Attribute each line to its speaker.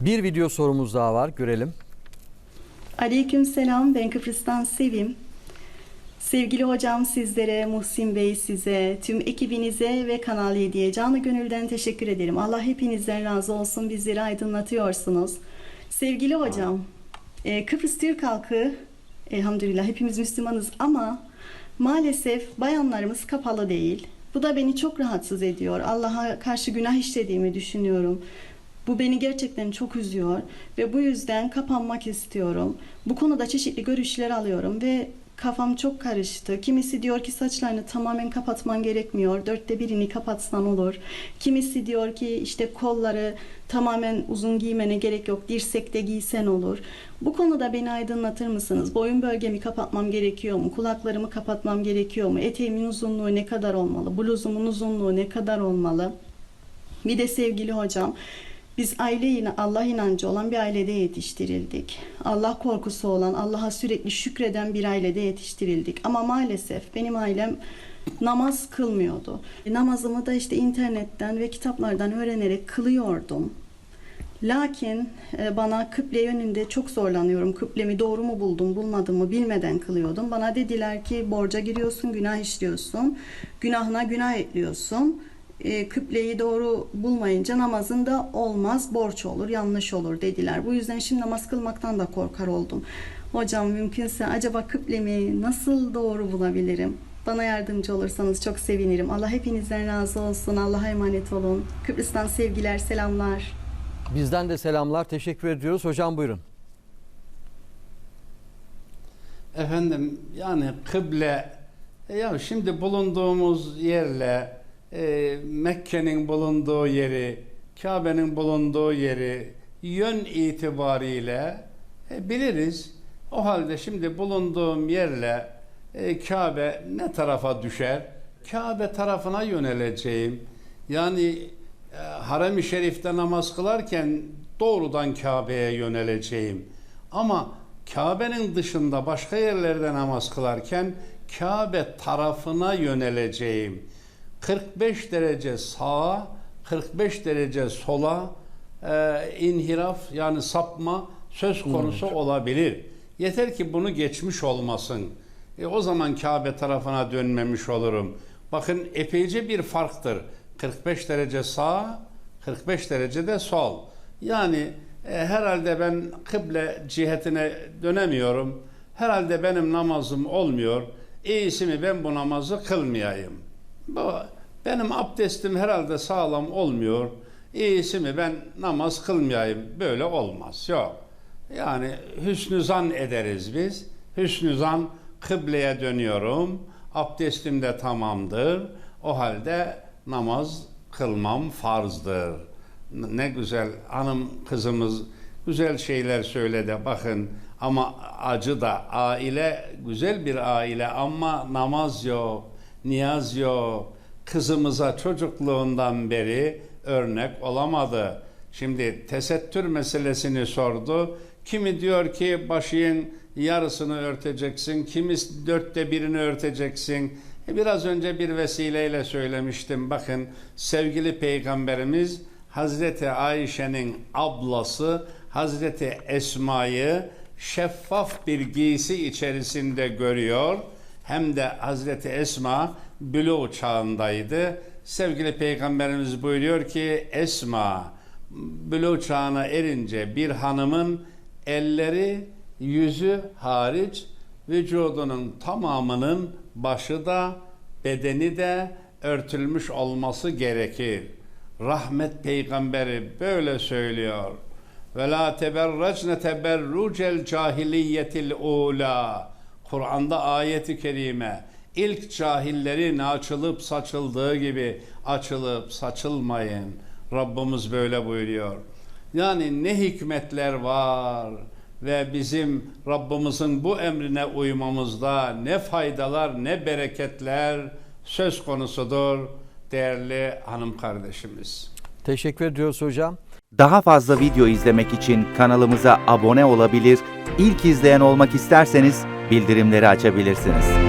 Speaker 1: Bir video sorumuz daha var. Görelim.
Speaker 2: Aleyküm selam, ben Kıbrıs'tan Sevim. Sevgili hocam sizlere, Muhsin Bey size, tüm ekibinize ve Kanal 7'ye canı gönülden teşekkür ederim. Allah hepinizden razı olsun, bizleri aydınlatıyorsunuz. Sevgili hocam, e, Kıbrıs Türk halkı, elhamdülillah hepimiz Müslümanız ama maalesef bayanlarımız kapalı değil. Bu da beni çok rahatsız ediyor. Allah'a karşı günah işlediğimi düşünüyorum. Bu beni gerçekten çok üzüyor ve bu yüzden kapanmak istiyorum. Bu konuda çeşitli görüşler alıyorum ve kafam çok karıştı. Kimisi diyor ki saçlarını tamamen kapatman gerekmiyor. Dörtte birini kapatsan olur. Kimisi diyor ki işte kolları tamamen uzun giymene gerek yok. Dirsekte giysen olur. Bu konuda beni aydınlatır mısınız? Boyun bölgemi kapatmam gerekiyor mu? Kulaklarımı kapatmam gerekiyor mu? Eteğimin uzunluğu ne kadar olmalı? Bluzumun uzunluğu ne kadar olmalı? Bir de sevgili hocam, biz aile yine Allah inancı olan bir ailede yetiştirildik. Allah korkusu olan, Allah'a sürekli şükreden bir ailede yetiştirildik. Ama maalesef benim ailem namaz kılmıyordu. Namazımı da işte internetten ve kitaplardan öğrenerek kılıyordum. Lakin e, bana kıble yönünde çok zorlanıyorum. Kıblemi doğru mu buldum, bulmadım mı bilmeden kılıyordum. Bana dediler ki borca giriyorsun, günah işliyorsun. Günahına günah ekliyorsun. E, kıbleyi doğru bulmayınca namazın da olmaz, borç olur, yanlış olur dediler. Bu yüzden şimdi namaz kılmaktan da korkar oldum. Hocam mümkünse acaba kıblemi nasıl doğru bulabilirim? Bana yardımcı olursanız çok sevinirim. Allah hepinizden razı olsun. Allah'a emanet olun. Kıbrıs'tan sevgiler, selamlar.
Speaker 1: Bizden de selamlar. Teşekkür ediyoruz. Hocam buyurun.
Speaker 3: Efendim yani kıble ya şimdi bulunduğumuz yerle e, Mekke'nin bulunduğu yeri, Kabe'nin bulunduğu yeri yön itibariyle e, biliriz. O halde şimdi bulunduğum yerle e, Kabe ne tarafa düşer? Kabe tarafına yöneleceğim. Yani e, harem-i şerifte namaz kılarken doğrudan Kabe'ye yöneleceğim. Ama Kabe'nin dışında başka yerlerde namaz kılarken Kabe tarafına yöneleceğim. 45 derece sağa, 45 derece sola e, inhiraf yani sapma söz konusu olabilir. Yeter ki bunu geçmiş olmasın. E, o zaman Kabe tarafına dönmemiş olurum. Bakın epeyce bir farktır. 45 derece sağ, 45 derece de sol. Yani e, herhalde ben kıble cihetine dönemiyorum. Herhalde benim namazım olmuyor. İyisi mi ben bu namazı kılmayayım. Benim abdestim herhalde sağlam olmuyor. İyisi mi ben namaz kılmayayım. Böyle olmaz. Yok. Yani hüsnü zan ederiz biz. Hüsnü zan kıbleye dönüyorum. Abdestim de tamamdır. O halde namaz kılmam farzdır. Ne güzel hanım kızımız güzel şeyler söyledi bakın ama acı da aile güzel bir aile ama namaz yok, niyaz yok. Kızımıza çocukluğundan beri örnek olamadı. Şimdi tesettür meselesini sordu. Kimi diyor ki başının yarısını örteceksin, kimi dörtte birini örteceksin. E, Biraz önce bir vesileyle söylemiştim. Bakın sevgili peygamberimiz Hazreti Ayşe'nin ablası Hazreti Esma'yı şeffaf bir giysi içerisinde görüyor. Hem de Hazreti Esma bülü çağındaydı. Sevgili peygamberimiz buyuruyor ki Esma bülü çağına erince bir hanımın elleri yüzü hariç vücudunun tamamının başı da bedeni de örtülmüş olması gerekir. Rahmet peygamberi böyle söylüyor. Ve la teberracne teberrucel cahiliyetil ula. Kur'an'da ayeti kerime ilk cahillerin açılıp saçıldığı gibi açılıp saçılmayın. Rabbimiz böyle buyuruyor. Yani ne hikmetler var ve bizim Rabbimizin bu emrine uymamızda ne faydalar ne bereketler söz konusudur değerli hanım kardeşimiz.
Speaker 1: Teşekkür ediyoruz hocam.
Speaker 4: Daha fazla video izlemek için kanalımıza abone olabilir, ilk izleyen olmak isterseniz bildirimleri açabilirsiniz.